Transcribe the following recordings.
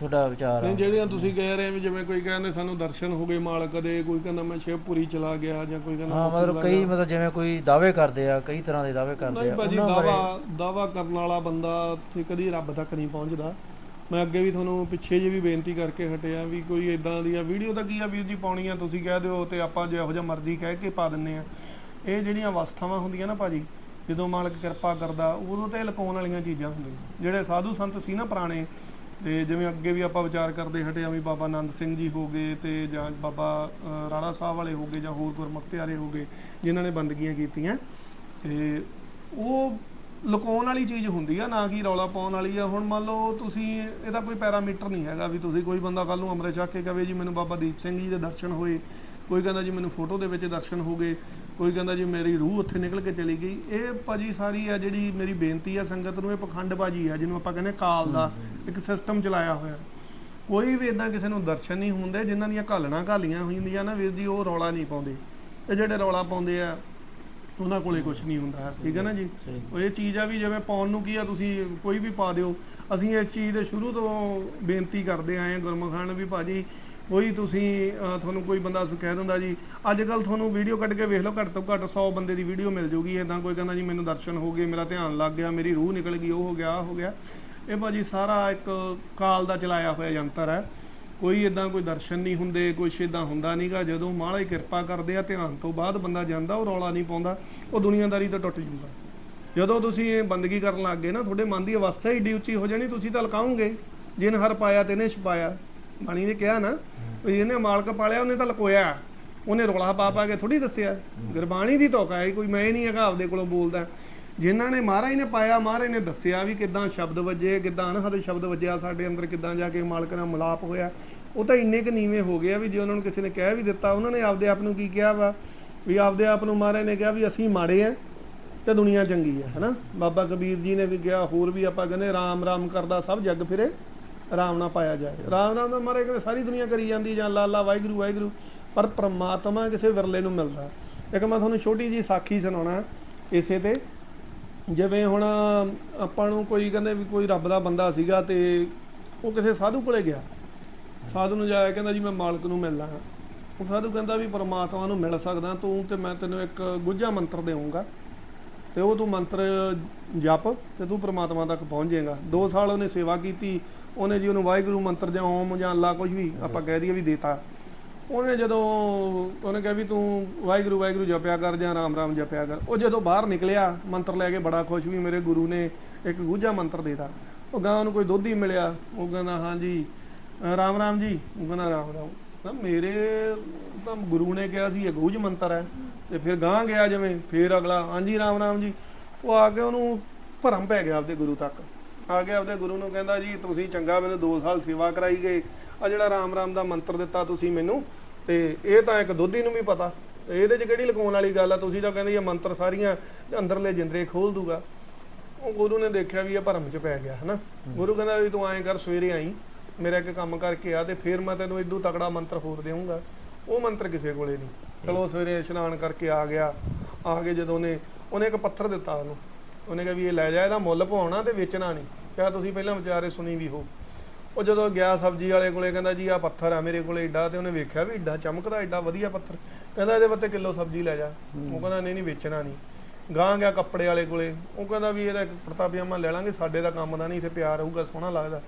ਤੁਹਾਡਾ ਵਿਚਾਰ ਆ। ਨਹੀਂ ਜਿਹੜੀਆਂ ਤੁਸੀਂ ਕਹਿ ਰਹੇ ਵੀ ਜਿਵੇਂ ਕੋਈ ਕਹਿੰਦੇ ਸਾਨੂੰ ਦਰਸ਼ਨ ਹੋ ਗਏ ਮਾਲਕ ਦੇ ਕੋਈ ਕਹਿੰਦਾ ਮੈਂ ਸ਼ਿਵਪੁਰੀ ਚਲਾ ਗਿਆ ਜਾਂ ਕੋਈ ਕਹਿੰਦਾ ਹਾਂ ਉੱਥੇ ਮਤਲਬ ਚਲਾ ਕਈ ਗਿਆ। ਮਤਲਬ ਜਿਵੇਂ ਕੋਈ ਦਾਅਵੇ ਕਰਦੇ ਆ ਕਈ ਤਰ੍ਹਾਂ ਦੇ ਦਾਅਵੇ ਕਰਦੇ ਨਹੀਂ ਆ ਭਾਜੀ ਉਹਨਾਂ ਬਾਰੇ ਦਾਵਾ ਦਾਵਾ ਕਰਨ ਵਾਲਾ ਬੰਦਾ ਤੇ ਕਦੀ ਰੱਬ ਤੱਕ ਨਹੀਂ ਪਹੁੰਚਦਾ। ਮੈਂ ਅੱਗੇ ਵੀ ਤੁਹਾਨੂੰ ਪਿੱਛੇ ਜੇ ਵੀ ਬੇਨਤੀ ਕਰਕੇ ਹਟਿਆ ਵੀ ਕੋਈ ਇਦਾਂ ਦੀਆਂ ਵੀਡੀਓ ਤਾਂ ਕੀ ਆ ਵੀਰ ਜੀ ਪਾਉਣੀ ਆ ਤੁਸੀਂ ਕਹਿ ਦਿਓ ਤੇ ਆਪਾਂ ਜਿਹੋ ਜਿਹਾ ਮਰਜ਼ੀ ਕਹਿ ਕੇ ਪਾ ਦਿੰਨੇ ਆ। ਇਹ ਜਿਹੜੀਆਂ ਅਵਸਥਾਵਾਂ ਹੁੰਦੀਆਂ ਨਾ ਭਾਜੀ ਜਦੋਂ ਮਾਲਕ ਕਿਰਪਾ ਕਰਦਾ ਉਦੋਂ ਤੇ ਲਕਾਉਣ ਵਾਲੀਆਂ ਚੀਜ਼ਾਂ ਹੁੰਦੀਆਂ। ਜਿਹੜੇ ਸਾਧੂ ਸੰਤ ਸੀ ਨਾ ਪੁਰਾਣੇ ਤੇ ਜਿਵੇਂ ਅੱਗੇ ਵੀ ਆਪਾਂ ਵਿਚਾਰ ਕਰਦੇ ਹਟੇ ਆ ਵੀ ਬਾਬਾ ਆਨੰਦ ਸਿੰਘ ਜੀ ਹੋ ਗਏ ਤੇ ਜਾਂ ਬਾਬਾ ਰਾਣਾ ਸਾਹਿਬ ਵਾਲੇ ਹੋ ਗਏ ਜਾਂ ਹੋਰ ਗੁਰਮੁਖ ਪਿਆਰੇ ਹੋ ਗਏ, ਜਿਨ੍ਹਾਂ ਨੇ ਬੰਦਗੀਆਂ ਕੀਤੀਆਂ। ਤੇ ਉਹ ਲੁਕਾਉਣ ਵਾਲੀ ਚੀਜ਼ ਹੁੰਦੀ ਆ, ਨਾ ਕਿ ਰੌਲਾ ਪਾਉਣ ਵਾਲੀ ਆ। ਹੁਣ ਮੰਨ ਲਓ ਤੁਸੀਂ, ਇਹਦਾ ਕੋਈ ਪੈਰਾਮੀਟਰ ਨਹੀਂ ਹੈਗਾ ਵੀ ਤੁਸੀਂ ਕੋਈ ਬੰਦਾ ਕੱਲ ਨੂੰ ਅੰਮ੍ਰਿਤ ਛਕ ਕੇ ਕਵੇ ਜੀ ਮੈਨੂੰ ਬਾਬਾ ਦੀਪ ਸਿੰਘ ਜੀ ਦੇ ਦਰਸ਼ਨ ਹੋਏ, ਕੋਈ ਕਹਿੰਦਾ ਜੀ ਮੈਨੂੰ ਫੋਟੋ ਦੇ ਵਿੱਚ ਦਰਸ਼ਨ ਹੋ ਗਏ। ਕੋਈ ਕਹਿੰਦਾ ਜੀ ਮੇਰੀ ਰੂਹ ਉੱਥੇ ਨਿਕਲ ਕੇ ਚਲੀ ਗਈ। ਇਹ ਭਾਜੀ ਸਾਰੀ ਆ ਜਿਹੜੀ ਮੇਰੀ ਬੇਨਤੀ ਆ ਸੰਗਤ ਨੂੰ, ਇਹ ਪਖੰਡਬਾਜੀ ਆ, ਜਿਹਨੂੰ ਆਪਾਂ ਕਹਿੰਦੇ ਕਾਲ ਦਾ ਇੱਕ ਸਿਸਟਮ ਚਲਾਇਆ ਹੋਇਆ। ਕੋਈ ਵੀ ਇਦਾਂ ਕਿਸੇ ਨੂੰ ਦਰਸ਼ਨ ਨਹੀਂ ਹੁੰਦੇ, ਜਿਨ੍ਹਾਂ ਦੀਆਂ ਘਾਲਣਾ ਘਾਲੀਆਂ ਹੁੰਦੀਆਂ ਨਾ ਵੀਰ ਜੀ, ਉਹ ਰੌਲਾ ਨਹੀਂ ਪਾਉਂਦੇ। ਇਹ ਜਿਹੜੇ ਰੌਲਾ ਪਾਉਂਦੇ ਆ, ਉਹਨਾਂ ਕੋਲੇ ਕੁਝ ਨਹੀਂ ਹੁੰਦਾ, ਠੀਕ ਹੈ ਨਾ ਜੀ? ਉਹ ਇਹ ਚੀਜ਼ ਆ ਵੀ ਜਿਵੇਂ ਪਾਉਣ ਨੂੰ ਕੀ ਆ, ਤੁਸੀਂ ਕੋਈ ਵੀ ਪਾ ਦਿਓ। ਅਸੀਂ ਇਸ ਚੀਜ਼ ਦੇ ਸ਼ੁਰੂ ਤੋਂ ਬੇਨਤੀ ਕਰਦੇ ਆਏ ਹਾਂ, ਗੁਰਮੁਖ ਖਾਨ ਵੀ ਭਾਜੀ ਕੋਈ ਤੁਸੀਂ ਤੁਹਾਨੂੰ ਕੋਈ ਬੰਦਾ ਕਹਿ ਦਿੰਦਾ ਜੀ ਅੱਜ ਕੱਲ ਤੁਹਾਨੂੰ ਵੀਡੀਓ ਕੱਢ ਕੇ ਵੇਖ ਲਓ, ਘੱਟ ਤੋਂ ਘੱਟ 100 ਬੰਦੇ ਦੀ ਵੀਡੀਓ ਮਿਲ ਜੂਗੀ ਇਦਾਂ ਕੋਈ ਕਹਿੰਦਾ ਜੀ ਮੈਨੂੰ ਦਰਸ਼ਨ ਹੋ ਗਏ, ਮੇਰਾ ਧਿਆਨ ਲੱਗ ਗਿਆ, ਮੇਰੀ ਰੂਹ ਨਿਕਲ ਗਈ, ਉਹ ਹੋ ਗਿਆ, ਆਹ ਹੋ ਗਿਆ। ਇਹ ਭਾਜੀ ਸਾਰਾ ਇੱਕ ਕਾਲ ਦਾ ਚਲਾਇਆ ਹੋਇਆ ਯੰਤਰ ਹੈ। ਕੋਈ ਇਦਾਂ ਕੋਈ ਦਰਸ਼ਨ ਨਹੀਂ ਹੁੰਦੇ, ਕੁਛ ਇਦਾਂ ਹੁੰਦਾ ਨਹੀਂਗਾ ਜਦੋਂ ਮਹਾਰਾਜ ਕਿਰਪਾ ਕਰਦੇ ਆ, ਧਿਆਨ ਤੋਂ ਬਾਅਦ ਬੰਦਾ ਜਾਂਦਾ, ਉਹ ਰੌਲਾ ਨਹੀਂ ਪਾਉਂਦਾ, ਉਹ ਦੁਨੀਆਦਾਰੀ ਤੋਂ ਟੁੱਟ ਜੂਗਾ ਜਦੋਂ ਤੁਸੀਂ ਇਹ ਬੰਦਗੀ ਕਰਨ ਲੱਗ ਗਏ ਨਾ, ਤੁਹਾਡੇ ਮਨ ਦੀ ਅਵਸਥਾ ਹੀ ਏਡੀ ਉੱਚੀ ਹੋ ਜਾਣੀ, ਤੁਸੀਂ ਤਾਂ ਲਕਾਉਂਗੇ। ਜਿਨ ਹਰ ਪਾਇਆ ਤੇ ਨੇ ਛਪਾਇਆ। ਬਾਣੀ ਨੇ ਕਿਹਾ ਨਾ ਵੀ ਜਿਹਨੇ ਮਾਲਕ ਪਾਲਿਆ, ਉਹਨੇ ਤਾਂ ਲਕੋਇਆ। ਉਹਨੇ ਰੌਲਾ ਪਾ ਪਾ ਕੇ ਥੋੜੀ ਦੱਸਿਆ। ਗੁਰਬਾਣੀ ਦੀ ਤੋਕਾ ਹੈ, ਕੋਈ ਮੈਂ ਨਹੀਂ ਹੈਗਾ, ਆਪਦੇ ਕੋਲੋਂ ਬੋਲਦਾ। ਜਿਨ੍ਹਾਂ ਨੇ ਮਹਾਰਾਜ ਨੇ ਪਾਇਆ, ਮਹਾਰਾਜ ਨੇ ਦੱਸਿਆ ਵੀ ਕਿਦਾਂ ਸ਼ਬਦ ਵੱਜੇ, ਕਿਦਾਂ ਨਾ ਸਾਡੇ ਸ਼ਬਦ ਵੱਜਿਆ, ਸਾਡੇ ਅੰਦਰ ਕਿਦਾਂ ਜਾ ਕੇ ਮਾਲਕ ਨਾਲ ਮਿਲਾਪ ਹੋਇਆ। ਉਹ ਤਾਂ ਇੰਨੇ ਕੁ ਨੀਵੇਂ ਹੋ ਗਏ ਆ ਵੀ ਜੇ ਉਹਨਾਂ ਨੂੰ ਕਿਸੇ ਨੇ ਕਹਿ ਵੀ ਦਿੱਤਾ, ਉਹਨਾਂ ਨੇ ਆਪਦੇ ਆਪ ਨੂੰ ਕੀ ਕਿਹਾ ਵਾ? ਵੀ ਆਪਦੇ ਆਪ ਨੂੰ ਮਹਾਰਾਜ ਨੇ ਕਿਹਾ ਵੀ ਅਸੀਂ ਮਾੜੇ ਆ ਤੇ ਦੁਨੀਆ ਚੰਗੀ ਹੈ ਹਨਾ? ਬਾਬਾ ਕਬੀਰ ਜੀ ਨੇ ਵੀ ਕਿਹਾ, ਹੋਰ ਵੀ ਆਪਾਂ ਕਹਿੰਦੇ, ਰਾਮ ਰਾਮ ਕਰਦਾ, ਸਭ ਜੱਗ ਫਿਰੇ। ਰਾਮ ਨਾਲ ਪਾਇਆ ਜਾਏ। ਰਾਮ ਨਾਮ ਤਾਂ ਮਾਰੇ ਕਹਿੰਦੇ ਸਾਰੀ ਦੁਨੀਆ ਕਰੀ ਜਾਂਦੀ, ਜਾਂ ਲਾ ਲਾ ਵਾਹਿਗੁਰੂ ਵਾਹਿਗੁਰੂ। ਪਰ ਪ੍ਰਮਾਤਮਾ ਕਿਸੇ ਵਿਰਲੇ ਨੂੰ ਮਿਲਦਾ। ਇੱਕ ਮੈਂ ਤੁਹਾਨੂੰ ਛੋਟੀ ਜੀ ਸਾਖੀ ਸੁਣਾਉਣਾ ਇਸੇ ਤੇ। ਜਿਵੇਂ ਹੁਣ ਆਪਾਂ ਨੂੰ ਕੋਈ ਕਹਿੰਦੇ ਵੀ ਕੋਈ ਰੱਬ ਦਾ ਬੰਦਾ ਸੀਗਾ ਤੇ ਉਹ ਕਿਸੇ ਸਾਧੂ ਕੋਲੇ ਗਿਆ। ਸਾਧੂ ਨੂੰ ਜਾਇਆ ਕਹਿੰਦਾ ਜੀ ਮੈਂ ਮਾਲਕ ਨੂੰ ਮਿਲਣਾ ਉਹ ਸਾਧੂ ਕਹਿੰਦਾ ਵੀ ਪਰਮਾਤਮਾ ਨੂੰ ਮਿਲ ਸਕਦਾ, ਤੂੰ ਤੇ ਮੈਂ ਤੈਨੂੰ ਇੱਕ ਗੁੱਝਾ ਮੰਤਰ ਦੇਵਾਂਗਾ। ਤੇ ਉਹ ਤੂੰ ਮੰਤਰ ਜਪ ਤੇ ਤੂੰ ਪ੍ਰਮਾਤਮਾ ਤੱਕ ਪਹੁੰਚ ਜਾਏਗਾ। 2 ਸਾਲ ਉਹਨੇ ਸੇਵਾ ਕੀਤੀ, ਉਹਨੇ ਜੀ ਉਹਨੂੰ ਵਾਹਿਗੁਰੂ ਮੰਤਰ ਜਾਂ ਓਮ ਜਾਂ ਅੱਲਾ ਕੁਝ ਵੀ ਆਪਾਂ ਕਹਿ ਦਈਏ ਵੀ ਦੇਤਾ। ਉਹਨੇ ਜਦੋਂ ਉਹਨੇ ਕਿਹਾ ਵੀ ਤੂੰ ਵਾਹਿਗੁਰੂ ਵਾਹਿਗੁਰੂ ਜਪਿਆ ਕਰ ਜਾਂ ਰਾਮ ਰਾਮ ਜਪਿਆ ਕਰ, ਉਹ ਜਦੋਂ ਬਾਹਰ ਨਿਕਲਿਆ, ਮੰਤਰ ਲੈ ਕੇ ਬੜਾ ਖੁਸ਼ ਵੀ ਮੇਰੇ ਗੁਰੂ ਨੇ ਇੱਕ ਗੁੱਝਾ ਮੰਤਰ ਦੇਤਾ। ਉਹ ਗਾਂ ਨੂੰ ਕੋਈ ਦੁੱਧ ਹੀ ਮਿਲਿਆ, ਉਹ ਕਹਿੰਦਾ ਹਾਂਜੀ ਰਾਮ ਰਾਮ ਜੀ। ਉਹ ਕਹਿੰਦਾ, ਰਾਮ ਰਾਮ। ਤਾਂ ਮੇਰੇ ਤਾਂ ਗੁਰੂ ਨੇ ਕਿਹਾ ਸੀ, ਇਹ ਗੁੱਝ ਮੰਤਰ ਹੈ। ਤੇ ਫਿਰ ਗਾਂ ਗਿਆ ਜਿਵੇਂ, ਫਿਰ ਅਗਲਾ, ਹਾਂਜੀ, ਰਾਮ ਰਾਮ ਜੀ। ਉਹ ਆ ਕੇ ਉਹਨੂੰ ਭਰਮ ਪੈ ਗਿਆ ਆਪਦੇ ਗੁਰੂ ਤੱਕ। ਆ ਕੇ ਆਪਦੇ ਗੁਰੂ ਨੂੰ ਕਹਿੰਦਾ, ਜੀ, ਤੁਸੀਂ ਚੰਗਾ ਮੈਨੂੰ 2 ਸਾਲ ਸੇਵਾ ਕਰਾਈ ਗਏ। ਆ ਜਿਹੜਾ ਰਾਮ ਰਾਮ ਦਾ ਮੰਤਰ ਦਿੱਤਾ ਤੁਸੀਂ ਮੈਨੂੰ, ਤੇ ਇਹ ਤਾਂ ਇੱਕ ਦੋਧੀ ਨੂੰ ਵੀ ਪਤਾ। ਇਹਦੇ 'ਚ ਕਿਹੜੀ ਲਗਾਉਣ ਵਾਲੀ ਗੱਲ ਆ? ਤੁਸੀਂ ਤਾਂ ਕਹਿੰਦੇ ਇਹ ਮੰਤਰ ਸਾਰੀਆਂ ਅੰਦਰਲੇ ਜਿੰਦਰੇ ਖੋਲ ਦੂਗਾ। ਉਹ ਗੁਰੂ ਨੇ ਦੇਖਿਆ ਵੀ ਇਹ ਭਰਮ 'ਚ ਪੈ ਗਿਆ, ਹਨਾ। ਗੁਰੂ ਕਹਿੰਦਾ ਵੀ ਤੂੰ ਐਂ ਕਰ, ਸਵੇਰੇ ਆਈ। ਮੇਰਾ ਇੱਕ ਕੰਮ ਕਰਕੇ ਆ ਤੇ ਫਿਰ ਮੈਂ ਤੈਨੂੰ ਇਦੋਂ ਤਕੜਾ ਮੰਤਰ ਹੋਰ ਦੇਵਾਂਗਾ ਉਹ ਮੰਤਰ ਕਿਸੇ ਕੋਲੇ ਨਹੀਂ। ਚਲੋ ਸਵੇਰੇ ਇਸ਼ਨਾਨ ਕਰਕੇ ਆ ਗਿਆ। ਆ ਕੇ ਜਦੋਂ ਉਹਨੇ ਉਹਨੇ ਇੱਕ ਪੱਥਰ ਦਿੱਤਾ ਉਹਨੂੰ। ਉਹਨੇ ਕਿਹਾ ਵੀ ਇਹ ਲੈ ਜਾ, ਇਹਦਾ ਮੁੱਲ ਪਾਉਣਾ ਤੇ ਵੇਚਣਾ ਨਹੀਂ। ਕਿਹਾ ਤੁਸੀਂ ਪਹਿਲਾਂ ਵਿਚਾਰੇ ਸੁਣੀ ਵੀ ਹੋ। ਉਹ ਜਦੋਂ ਗਿਆ ਸਬਜ਼ੀ ਵਾਲੇ ਕੋਲੇ, ਕਹਿੰਦਾ ਜੀ ਆ ਪੱਥਰ ਆ ਮੇਰੇ ਕੋਲੇ ਏਡਾ ਤੇ ਉਹਨੇ ਵੇਖਿਆ ਵੀ ਏਡਾ ਚਮਕਦਾ, ਏਡਾ ਵਧੀਆ ਪੱਥਰ। ਕਹਿੰਦਾ ਇਹਦੇ ਵੱਤੇ ਕਿਲੋ ਸਬਜ਼ੀ ਲੈ ਜਾ। ਉਹ ਕਹਿੰਦਾ ਨਹੀਂ ਨਹੀਂ ਵੇਚਣਾ ਨਹੀਂ। ਗਾਂ ਗਿਆ ਕੱਪੜੇ ਵਾਲੇ ਕੋਲੇ। ਉਹ ਕਹਿੰਦਾ ਵੀ ਇਹਦਾ ਇੱਕ ਕੁੜਤਾ ਪਜਾਮਾ ਲੈ ਲਾਂਗੇ, ਸਾਡੇ ਦਾ ਕੰਮ ਦਾ ਨਹੀਂ, ਇੱਥੇ ਪਿਆਰ ਰਹੂਗਾ, ਸੋਹਣਾ ਲੱਗਦਾ।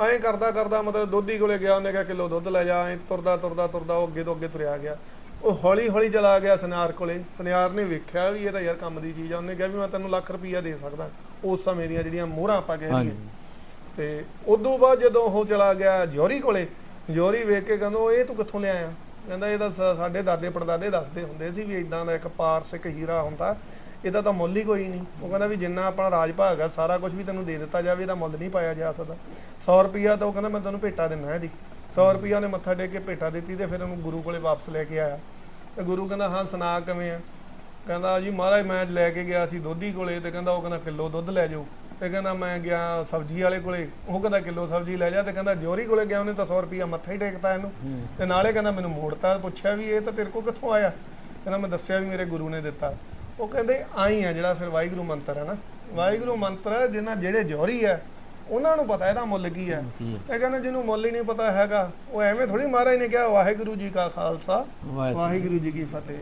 ਐਂ ਕਰਦਾ ਕਰਦਾ ਮਤਲਬ ਦੋਧੀ ਕੋਲੇ ਗਿਆ ਉਹਨੇ ਕਿਹਾ ਕਿਲੋ ਦੁੱਧ ਲੈ ਜਾ ਐਂ ਤੁਰਦਾ ਤੁਰਦਾ ਤੁਰਦਾ ਉਹ ਅੱਗੇ ਤੋਂ ਅੱਗੇ ਤੁਰਿਆ ਗਿਆ। ਉਹ ਹੌਲੀ ਹੌਲੀ ਚਲਾ ਗਿਆ ਸੁਨਿਆਰ ਕੋਲੇ। ਸੁਨਿਆਰ ਨੇ ਵੇਖਿਆ ਵੀ ਇਹ ਤਾਂ ਯਾਰ ਕੰਮ ਦੀ ਚੀਜ਼ ਆ ਉਹਨੇ ਕਿਹਾ ਵੀ ਮੈਂ ਤੈਨੂੰ ਲੱਖ ਰੁਪਈਆ ਦੇ ਸਕਦਾ। ਉਸ ਸਮੇਂ ਦੀਆਂ ਜਿਹੜੀਆਂ ਮੋਹਰਾਂ ਆਪਾਂ ਕਹਿ ਲਈਏ ਤੇ ਉਦੋਂ ਬਾਅਦ ਜਦੋਂ ਉਹ ਚਲਾ ਗਿਆ ਜੋਰੀ ਕੋਲੇ ਜੋਰੀ ਵੇਖ ਕੇ ਕਹਿੰਦਾ ਇਹ ਤੂੰ ਕਿੱਥੋਂ ਲਿਆਇਆ? ਕਹਿੰਦਾ ਇਹ ਤਾਂ ਸਾਡੇ ਦਾਦੇ ਪੜਦਾਦੇ ਦੱਸਦੇ ਹੁੰਦੇ ਸੀ ਵੀ ਇਦਾਂ ਦਾ ਇੱਕ ਪਾਰਸ ਇੱਕ ਹੀਰਾ ਹੁੰਦਾ। ਇਹਦਾ ਤਾਂ ਮੁੱਲ ਹੀ ਕੋਈ ਨਹੀਂ। ਉਹ ਕਹਿੰਦਾ ਵੀ ਜਿੰਨਾ ਆਪਣਾ ਰਾਜ ਭਾਗ ਆ ਸਾਰਾ ਕੁਝ ਵੀ ਤੈਨੂੰ ਦੇ ਦਿੱਤਾ ਜਾਵੇ ਇਹਦਾ ਮੁੱਲ ਨਹੀਂ ਪਾਇਆ ਜਾ ਸਕਦਾ। 100 ਰੁਪਿਆ ਤਾਂ ਉਹ ਕਹਿੰਦਾ ਮੈਂ ਤੈਨੂੰ ਭੇਟਾ ਦਿੰਦਾ ਇਹਦੀ। 100 ਰੁਪਿਆ ਨੇ ਮੱਥਾ ਟੇਕ ਕੇ ਭੇਟਾ ਦਿੱਤੀ ਤੇ ਫਿਰ ਉਹਨੂੰ ਗੁਰੂ ਕੋਲੇ ਵਾਪਸ ਲੈ ਕੇ ਆਇਆ। ਤੇ ਗੁਰੂ ਕਹਿੰਦਾ ਹਾਂ ਸੁਣਾ ਕਿਵੇਂ ਆ? ਕਹਿੰਦਾ ਜੀ ਮਹਾਰਾਜ ਮੈਂ ਲੈ ਕੇ ਗਿਆ ਸੀ ਦੋਧੀ ਕੋਲੇ ਤੇ ਕਹਿੰਦਾ ਉਹ ਕਹਿੰਦਾ ਕਿਲੋ ਦੁੱਧ ਲੈ ਜਾਓ। ਤੇ ਕਹਿੰਦਾ ਮੈਂ ਗਿਆ ਸਬਜ਼ੀ ਵਾਲੇ ਕੋਲੇ ਉਹ ਕਹਿੰਦਾ ਕਿਲੋ ਸਬਜ਼ੀ ਲੈ ਜਾ ਤੇ ਕਹਿੰਦਾ ਜੋਰੀ ਕੋਲੇ ਗਿਆ ਉਹਨੇ ਤਾਂ 100 ਰੁਪਿਆ ਮੱਥਾ ਹੀ ਟੇਕਤਾ ਇਹਨੂੰ। ਤੇ ਨਾਲੇ ਕਹਿੰਦਾ ਮੈਨੂੰ ਮੋੜਤਾ ਪੁੱਛਿਆ ਵੀ ਇਹ ਤਾਂ ਤੇਰੇ ਕੋਲ ਕਿੱਥੋਂ ਆਇਆ? ਕਹਿੰਦਾ ਮੈਂ ਦੱਸਿਆ ਵੀ ਮੇਰੇ ਗੁਰੂ ਨੇ ਦਿੱਤਾ। ਉਹ ਕਹਿੰਦੇ ਆਈ ਆ ਜਿਹੜਾ ਫਿਰ ਵਾਹਿਗੁਰੂ ਮੰਤਰ ਹੈ ਨਾ। ਵਾਹਿਗੁਰੂ ਮੰਤਰ ਹੈ ਜਿਹਨਾਂ ਜਿਹੜੇ ਜੋਰੀ ਹੈ ਉਹਨਾਂ ਨੂੰ ਪਤਾ ਇਹਦਾ ਮੁੱਲ ਕੀ ਹੈ ਇਹ ਕਹਿੰਦਾ ਜਿਹਨੂੰ ਮੁੱਲ ਹੀ ਨਹੀਂ ਪਤਾ ਹੈਗਾ ਉਹ ਐਵੇਂ ਥੋੜੀ ਮਹਾਰਾਜ ਨੇ ਕਿਹਾ ਵਾਹਿਗੁਰੂ ਜੀ ਕਾ ਖਾਲਸਾ ਵਾਹਿਗੁਰੂ ਜੀ ਕੀ ਫਤਿਹ।